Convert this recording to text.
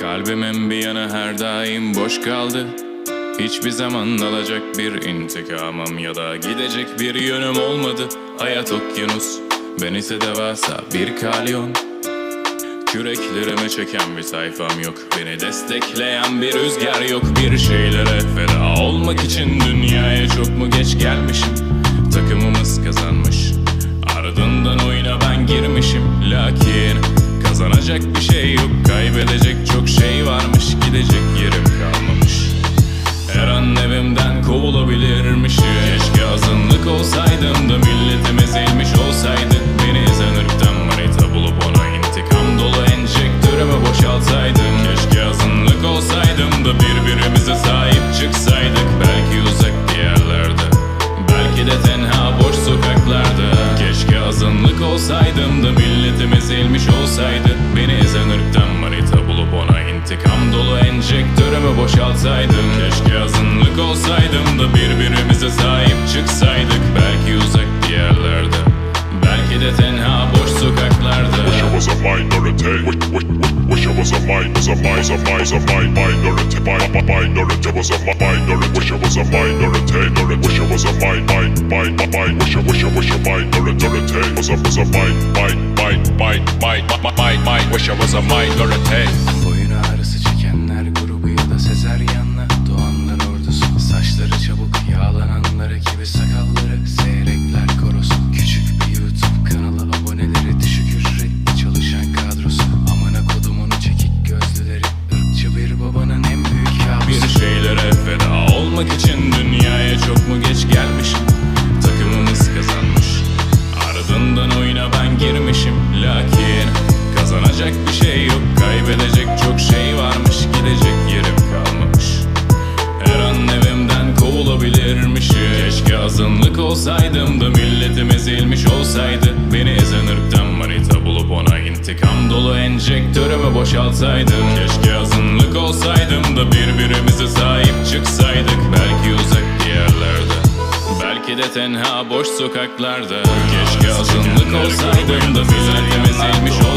Kalbimin bir yanı her daim boş kaldı. Hiçbir zaman alacak bir intikamım ya da gidecek bir yönüm olmadı. Hayat okyanus, ben ise devasa bir kalyon. Küreklerime çeken bir sayfam yok. Beni destekleyen bir rüzgar yok. Bir şeylere feda olmak için Dünyaya çok mu geç gelmişim? Takımımız kazanmış Ardından oyuna ben girmişim. Lakin kazanacak bir şey yok. Kaybedecek çok şey varmış. Gidecek yerim kalmamış. Her an evimden kovulabilirmişim Keşke azınlık olsaydım da milletim ezilmiş olsaydı. Beni ezen ırktan manita bulup ona intikam dolu enjektörümü boşaltsaydım Keşke azınlık olsaydım da birbirimize sahip çıksaydık. Belki uzak diyarlarda Belki de tenha boş sokaklarda. Keşke azınlık olsaydım da milletim ezilmiş olsaydı enjektörümü boşaltsaydım Keşke azınlık olsaydım da birbirimize sahip çıksaydık Belki uzak diyarlarda Belki de tenha boş sokaklarda Wish I was a minority. Wish, wish, wish, I was a mind, was a mind, a minority. Mi- mi- minority was a mi- minority. Wish I was a minority. Wish I was a mind. Wish I, wish I, wish I minority. Was a, was. Wish I was a minority. Olsaydım da milletim ezilmiş olsaydı Beni ezen ırktan manita bulup ona intikam dolu enjektörümü boşaltsaydım. Keşke azınlık olsaydım da birbirimize sahip çıksaydık. Belki uzak diyarlarda Belki de tenha boş sokaklarda. Keşke azınlık olsaydım da milletim ezilmiş olsaydı